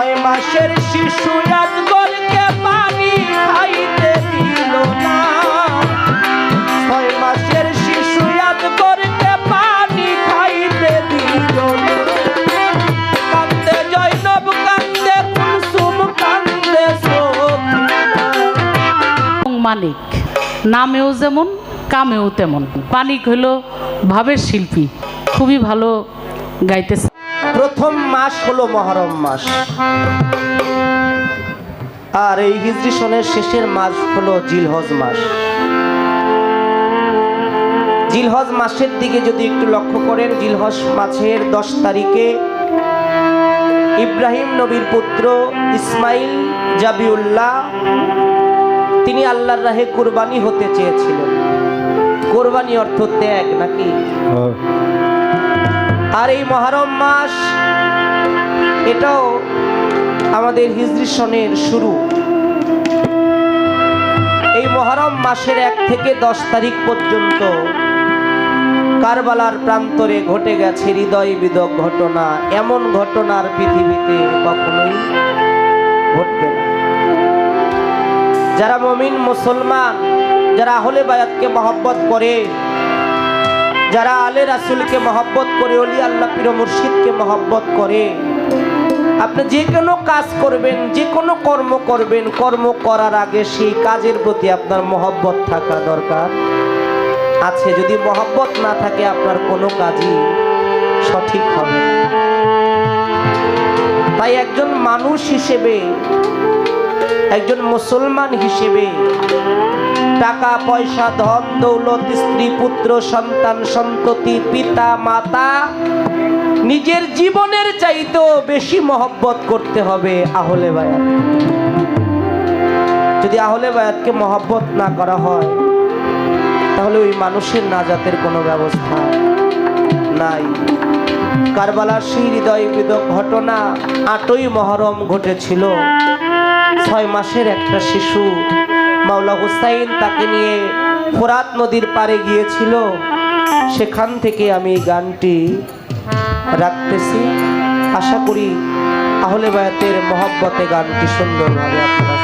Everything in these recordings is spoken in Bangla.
ছয় মাসের শিশু আজগরকে পানি খাইতে দিল না। ছয় মাসের শিশু আজগরকে পানি খাইতে দিল কান্দে জৈনব কান্দে কান্দে নামেও যেমন, কামেও তেমন। মানিক হইল ভাবের শিল্পী। খুবই ভালো গাইতেছে। প্রথম মাস হলো মহরম মাস। আর এই হিজরি সনের শেষের মাস হলো জিলহজ মাস। জিলহজ মাসের দিকে যদি একটু লক্ষ্য করেন, জিলহজ মাসের দশ তারিখে ইব্রাহিম নবীর পুত্র ইসমাইল জাবিউল্লাহ, তিনি আল্লাহর রাহে কোরবানি হতে চেয়েছিলেন। কোরবানি অর্থ ত্যাগ নাকি? আর এই মহরম মাস, এটাও আমাদের হিজরি সনের শুরু। এই মহরম মাসের এক থেকে দশ তারিখ পর্যন্ত কারবালার প্রান্তরে ঘটে গেছে হৃদয় বিদক ঘটনা। এমন ঘটনার পৃথিবীতে কখনোই ঘটবে না। যারা মমিন মুসলমান, যারা আহলে বায়াতকে মহব্বত করে যারা আলে রাসুলকে মহব্বত করে অলি আল্লাহ পীর মুর্শিদকে মহব্বত করে, আপনি যে কোনো কাজ করবেন, যে কোনো কর্ম করবেন, কর্ম করার আগে সেই কাজের প্রতি আপনার মহব্বত থাকা দরকার। আছে, যদি মহব্বত না থাকে, আপনার কোনো কাজই সঠিক হবে তাই একজন মানুষ হিসেবে, একজন মুসলমান হিসেবে টাকা, পয়সা, ধন, দৌলত, স্ত্রী, পুত্র, সন্তান, সন্ততি, পিতা, মাতা নিজের জীবনের চাইতেও বেশি মহব্বত করতে হবে আহলে বায়াত। যদি আহলে বায়াতকে মহব্বত না করা হয়, তাহলে ওই মানুষের নাজাতের কোনো ব্যবস্থা নাই। কারবালার সেই হৃদয় ঘটনা আটই মহরম ঘটেছিল। ছয় মাসের একটা শিশু মাওলা হুসাইন তাকে নিয়ে ফোরাত নদীর পারে গিয়েছিল। সেখান থেকে আমি গানটি রাখতেছি। আশা করি আহলে বায়াতের মহব্বতে গানটি সুন্দরভাবে আপনারা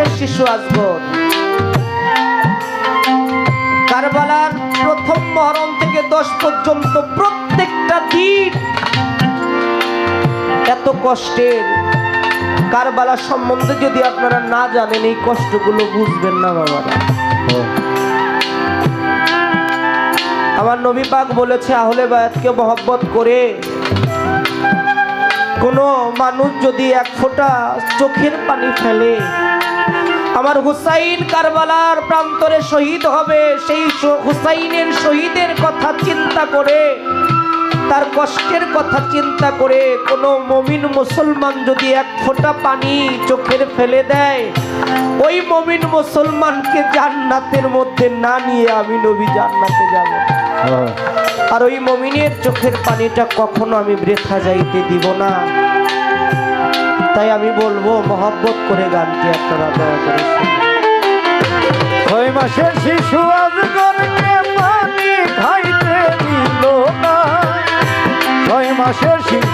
ছয় শিশু আজগর। কারবালার প্রথম মহরম থেকে দশ পর্যন্ত প্রত্যেকটা দিন এত কষ্টের কারবালা সম্বন্ধে যদি আপনারা না জানেন, এই কষ্টগুলো বুঝবেন না বাবারা আমার নবী পাক বলেছে, আহলে বায়াতকে মহব্বত করে কোনো মানুষ যদি এক ফোঁটা চোখের পানি ফেলে আমার হুসাইন কারবালার প্রান্তরে শহীদ হবে সেই হুসাইনের শহীদের কথা চিন্তা করে তার কষ্টের কথা চিন্তা করে কোনো মমিন মুসলমান যদি এক ফোঁটা পানি চোখের ফেলে দেয় ওই মমিন মুসলমানকে জান্নাতের মধ্যে না নিয়ে আমি নবী জান্নাতে যাব। আর ওই মমিনের চোখের পানিটা কখনো আমি বৃথা যাইতে দিব না। তাই আমি বলব, মহব্বত করে গানটি আপনারা দয়া করে। ছয় মাসের শিশু আজ ছয় মাসের শিশু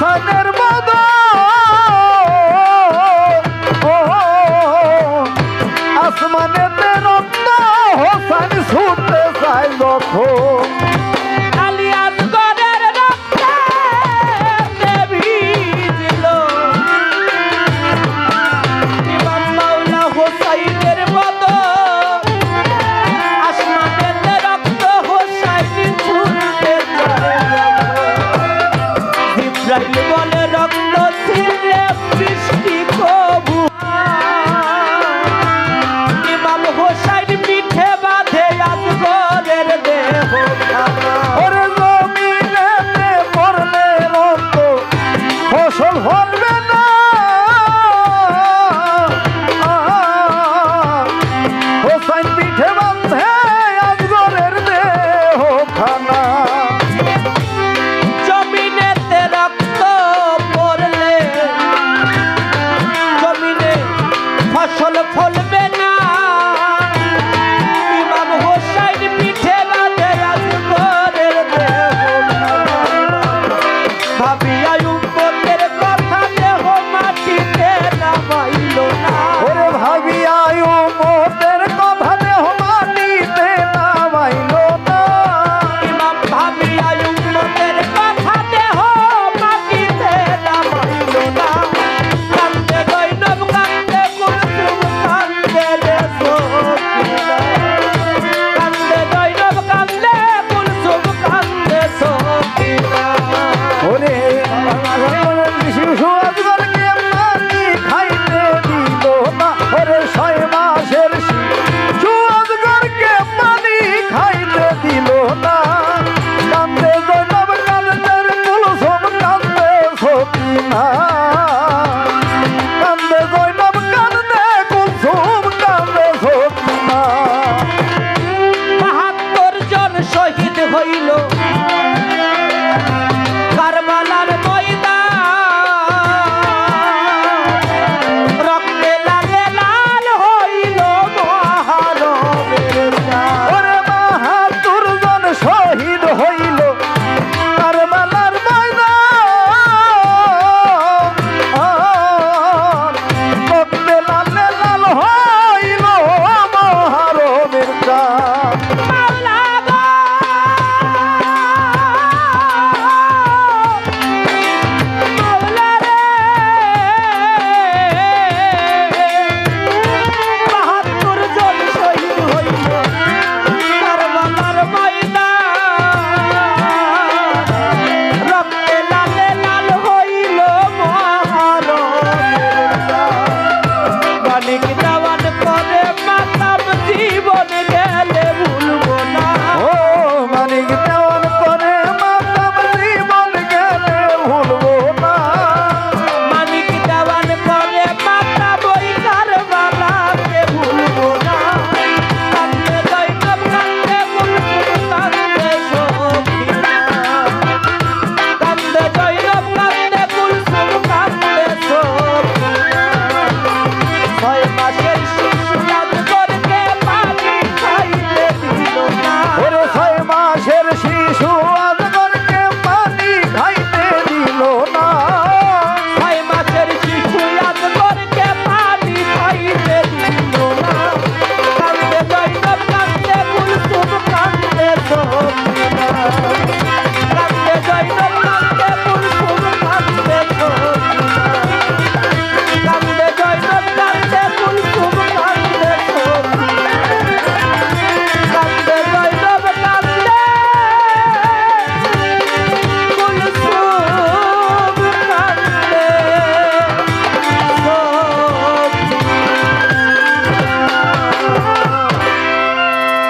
হাসানের